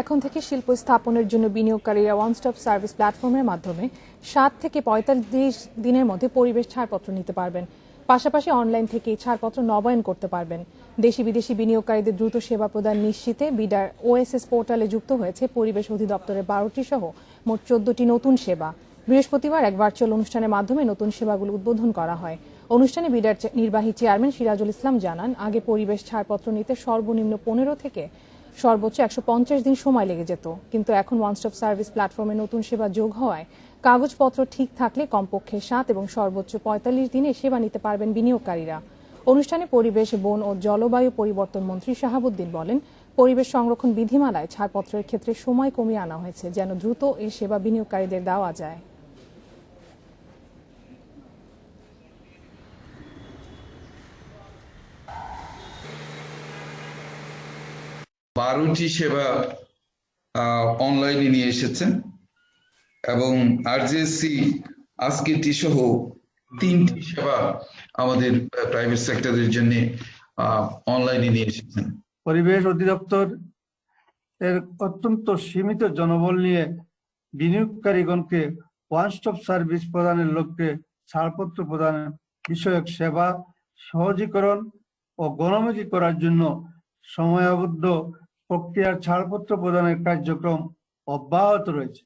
এখন থেকে শিল্প স্থাপনের জন্য বিনিয়োগকারীরা ওয়ান স্টপ সার্ভিস প্ল্যাটফর্মের মাধ্যমে সাত থেকে পঁয়তাল্লিশ দিনের মধ্যে পরিবেশ ছাড়পত্র নিতে পারবেন। পাশাপাশি অনলাইন থেকে ছাড়পত্র নবায়ন করতে পারবেন। দেশি বিদেশি বিনিয়োগকারীদের দ্রুত সেবা প্রদান নিশ্চিতে বিডার ওএসএস পোর্টালে যুক্ত হয়েছে পরিবেশ অধিদপ্তরের বারোটি সহ মোট চোদ্দটি নতুন সেবা। বৃহস্পতিবার এক ভার্চুয়াল অনুষ্ঠানের মাধ্যমে নতুন সেবাগুলো উদ্বোধন করা হয়। অনুষ্ঠানে বিডার নির্বাহী চেয়ারম্যান সিরাজুল ইসলাম জানান, আগে পরিবেশ ছাড়পত্র নিতে সর্বনিম্ন পনেরো থেকে সর্বোচ্চ একশো পঞ্চাশ দিন সময় লেগে যেত। কিন্তু এখন ওয়ান স্টপ সার্ভিস প্ল্যাটফর্মে নতুন সেবা যোগ হওয়ায় কাগজপত্র ঠিক থাকলে কমপক্ষে সাত এবং সর্বোচ্চ পঁয়তাল্লিশ দিনে সেবা নিতে পারবেন বিনিয়োগকারীরা। অনুষ্ঠানে পরিবেশ, বন ও জলবায়ু পরিবর্তন মন্ত্রী শাহাবুদ্দিন বলেন, পরিবেশ সংরক্ষণ বিধিমালায় ছাড়পত্রের ক্ষেত্রে সময় কমিয়ে আনা হয়েছে যেন দ্রুত এই সেবা বিনিয়োগকারীদের দেওয়া যায়। বারোটি সেবা অনলাইনে নিয়ে এসেছেন এবং আরজেসি আজকেরটি সহ তিনটি সেবা আমাদের প্রাইভেট সেক্টরের জন্য অনলাইনে নিয়ে এসেছেন। পরিবেশ অধিদপ্তর এর অত্যন্ত সীমিত জনবল নিয়ে বিনিয়োগকারীগণকে ওয়ান স্টপ সার্ভিস প্রদানের লক্ষ্যে ছাড়পত্র প্রদান বিষয়ক সেবা সহজীকরণ ও গণমুখী করার জন্য সময়াবদ্ধ প্রক্রিয়ার ছাড়পত্র প্রদানের কার্যক্রম অব্যাহত রয়েছে।